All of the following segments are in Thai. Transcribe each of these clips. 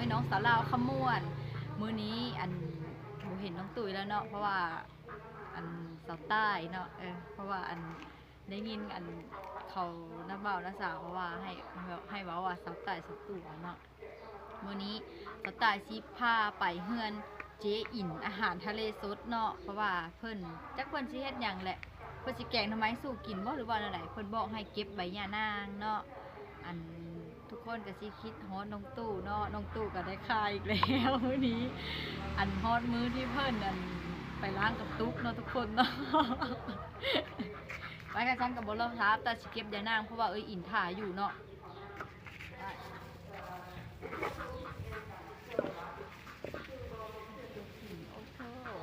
ไอ้น้องสาวลาวขมวนมื้อนี้อันหนูเห็นน้องตุ๋ยแล้วเนาะเพราะว่าอันสาวใต้เนาะเออเพราะว่าอันได้ยินอันเขาน้าเบาน้าสาวเพราะว่าให้ให้ว้าว่าสาวใต้สาวตู่เนาะมื้อนี้สาวใต้สิพาไปเฮือนเจ๊อินอาหารทะเลสดเนาะเพราะว่าเพิ่นจักเพิ่นสิเฮ็ดหยังแหละเพื่อสิแกงทำไมสู่กินบ่หรือว่าอะไรเพิ่นบอกให้เก็บใบยานางเนาะอัน คนก็สิคิดฮอดน้องตู้เนาะน้องตู้ก็ได้คายอีกแล้วมื้อนี้ อันฮอดมื้อที่เพิ่นอันไปล้างกับตุ๊กเนาะทุกคนเนาะไปกันฉันกับบ่รอบท้าแต่สิเก็บยานางเพราะว่าเอ้ยอินถ่ายอยู่เนาะโอ้โห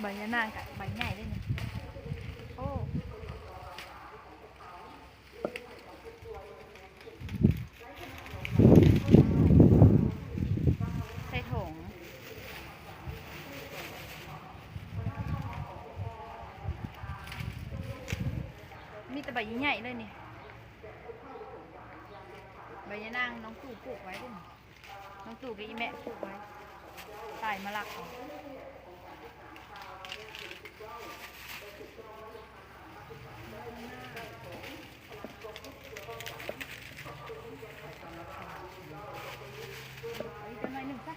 ใบยะ นางกับใบใหญ่เลยเนี่ยโอ้ใส่ถุงมีแต่ใบใหญ่เลยนี่ใบยะนางน้องตู่ปลูกไว้ด้วยน้องตู่กับอีแม่ปลูกไว้ตายมะลักอ เอาอีกจังหน่อยหนึ่งจ้ะ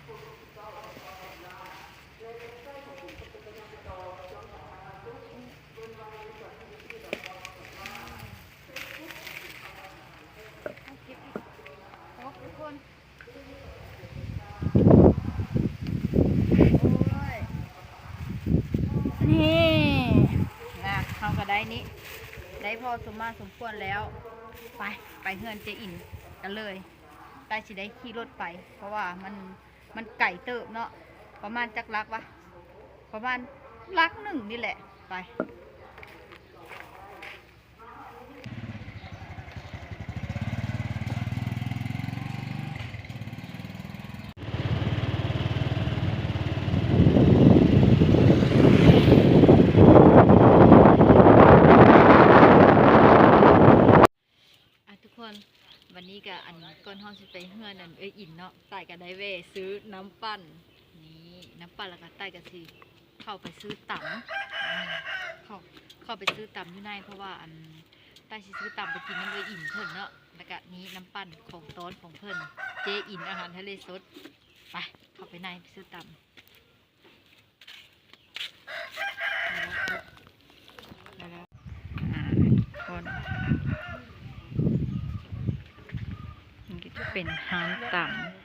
เอาเก็บอีกโอ้ทุกคนโอ้ย นี่นะเขาก็ได้นี้ ได้ พอสมมาสมควรแล้ว ไปไปเฮือนเจอินกันเลยได้สิได้ขี่รถไป เพราะว่ามันมันไก่เติบเนาะประมาณจักลักวะประมาณลักหนึ่งนี่แหละไป อะทุกคนวันนี้ก็อันก่อนห้องสิไปเฮือนอันเอ้ยอินเนาะใต้ก็ได้เวะ ซื้อน้ำปั่นนี่น้ำปั่นแล้วก็ใต้ก็สิเข้าไปซื้อตำอ่าเข้าเข้าไปซื้อตำอยู่ในเพราะว่าอันใต้ซื้อตำไปกินน้ำเอ้ยอินเพิ่นเนาะแล้วก็นี้น้ำปั่นของต้นของเพิ่นเจอินอาหารทะเลสดไปเข้าไปในไปซื้อตำมาแล้วอ่าคนมันก็จะเป็นฮานต่ำนี่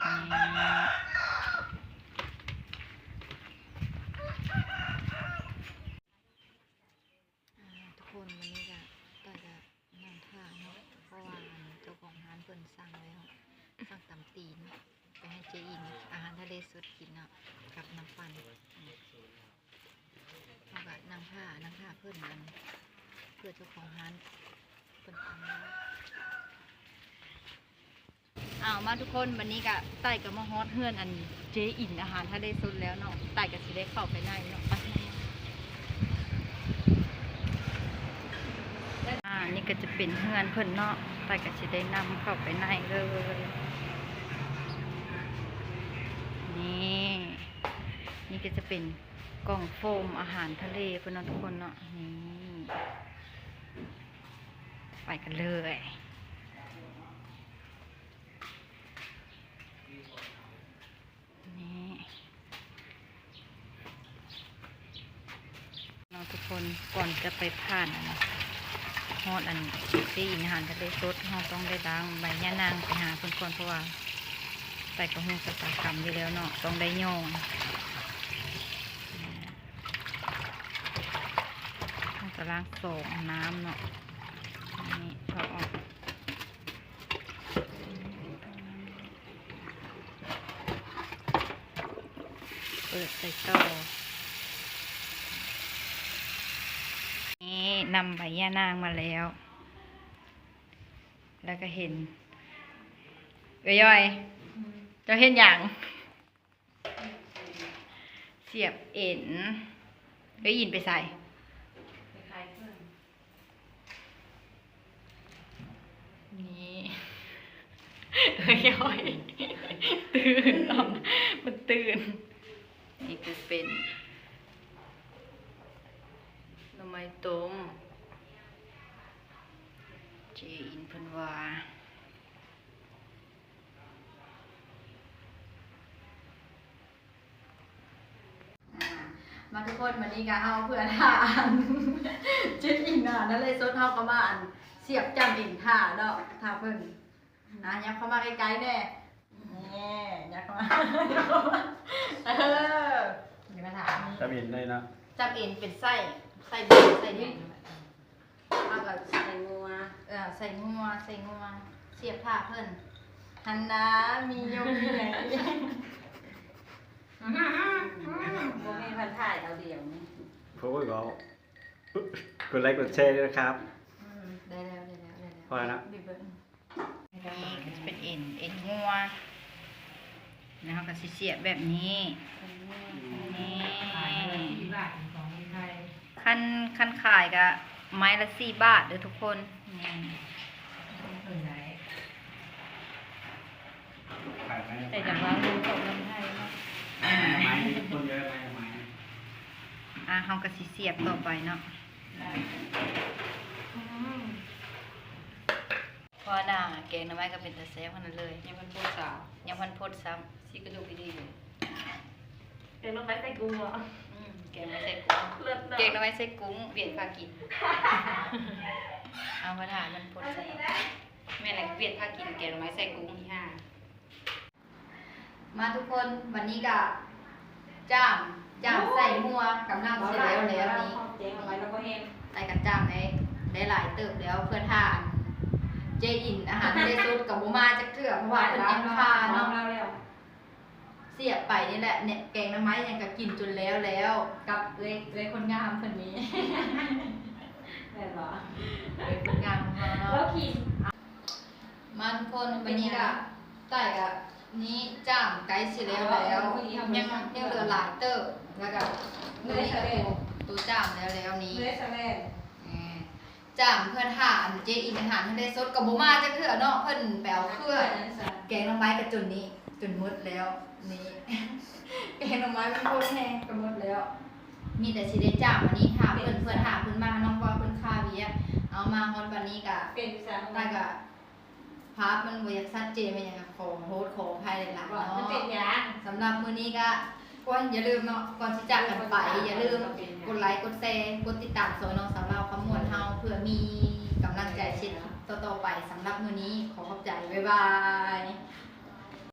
อ่า ทุกคนวันนี้ก็ก็จะนั่งท่าเนาะเพราะว่าเจ้าของร้านเพิ่นสั่งแล้วสั่งตำตีนไปให้เจอินอาหารทะเลสดกินเนาะกับน้ำปั่นอืมแล้วก็นั่งผ้านั่งผ้าเพื่อนมันเพื่อเจ้าของร้านเพิ่นทำแล้ว อ้าวมาทุกคนวันนี้ก็ไต่กับมาฮอตเฮือนอันเจอินอาหารทะเลสุดแล้วเนาะไต่กับสิได้เข้าไปในเนาะไปอ่านี่ก็จะเป็นเฮือนเพิ่นเนาะไต่กับสิได้นำเข้าไปในเลยนี่นี่ก็จะเป็นกล่องโฟมอาหารทะเลเพิ่นเนทุกคนเนาะนี่ไปกันเลย นี่เราทุก คนก่อนจะไปผ่านอันฮอดอันที่อินหารทะเลสดเราต้องได้ล้างใบย่านางไปหาคนก่อนเพราะว่าใส่กระหุงสตากรรมอยู่แล้วเนาะต้องได้ย่องจะล้างสองน้ำเนาะนี่เขาออกเปิดใส่ต่อ นำใบย่านางมาแล้ว แล้วก็เห็นเอ้ยย่อยจะเห็นอย่าง เสียบเอ็นเอ้ยยินไปใส่ย่องนี่เอ้ยย่อยตื่นมันตื่น นี่คือเป็น น่อไม้ต้มเจอินเพันวาอ่ามาทุกคนวันนี้ก็เอาเพื่อนทานจุดอินอะนั่นเลยซดเท่ากับมาอันเสียบจำอินท่าเนาะท่าเพิ่นนะยับเข้ามาใกล้ๆแน่นี่ยับเข้ามายับเข้ามาเออเดี๋ยวมาถามจะเห็นได้นะจำเอ็นเป็นไส้ ไส้ดิบไส้ดิบเอากับใส่งัวเออใส่งัวใส่งัวเสียบผ้าเพิ่นหันนะมีโยมมีไหนโมมีพันถ่ายเอาเดียวนี่เพราะว่าเรากดไลค์กดแชร์ด้วยนะครับ อืมได้แล้วได้แล้วได้แล้วพอแล้วนะ บีบเบิ้ลนี่ก็จะเป็นเอ็นเอ็นงัวนะครับก็สิเสียบแบบนี้ นี่ ที่บาทของไทยขั้นขั้นขายก็ไม้ละสี่บาทเด้อทุกคนนี่คนไหนขายไหมแต่จากร้านรู้ของเงินไทยเนาะไม้คนเยอะไหมไม้อะเฮาก็สิเสียบต่อไปเนาะพอหน้าแกงหน่อไม้ก็เป็นตะแซ่บขนาดเลยยังมันโบสาวยังพันพดซ้ซีกระดูกดีเลยเด็กลงไปใส่กุ้งเหรอำอืม แกงหน่อไม้ใส่กุ้งเลิศเนาะแกงหน่อไม้ใส่กุ้งเวียนพากิน เอามาถามมันพดใส่แม่ไหนเวียนพากินแกงหน่อไม้ใส่กุ้งที่ห้ามาทุกคนวันนี้ก็จ้ามจ้ามใส่หัวกำลังเสร็จแล้วแล้วนี้เจ๊งเอาไว้แล้วก็เห็นใส่กันจ้ามได้ได้หลายเติบแล้วเพื่อทานเจอินอาหารเจสุดกับบูมาจักเถื่อเพราะว่าเป็นยังคาเนาะ เราแล้วเสียบไปนี่แหละเนี่ยแกงหน้ำไม้ยังก็กินจนแล้วแล้วกับเลยเลยคนงามคนนี้แม่นบ่เลยคนงามของเราแล้วเนาะขี่มาทุกคนวันนี้ก็ใต้กับนี้จ้ามไกด์สิแล้วแล้ว ยังยังเหลือหลายเติบแล้วก็มือนี้ก็ตัวตัวจ้ามแล้วแล้วนี้เนื้อสแลนอืมจ้ามเพื่อนหาอันเจอินอาหารทะเลสดกับบูมาจักเถื่อเนาะเพิ่นแปลวเครื่องแกงหน้ำไม้กับจนนี้ จนหมดแล้ว นี่แกงหน้ำไม้มันโคตรแห้งก็หมดแล้ว มีแต่สิได้จับวันนี้ถามเพื่อนเพื่อนถามเพื่อนมาน้องว่าเพื่อนค่าเวียเอามาฮอดวันนี้กะเป็นสาวได้กะภาพมันบ่อยากชัดเจนมันอยากจะขอโทษขออภัยหลายๆว่าเนามันเป็นะยางสำหรับมื้อนี้ก็ก่อนอย่าลืมเนาะก่อนที่จากกันไป อย่าลืมกดไลค์กดแชร์กดติดตามสวยน้องสาวเราขมวดเฮาเพื่อมีกำลังใจเช็ดต่อๆไปสำหรับมื้อนี้ขอขอบใจ บ๊ายบาย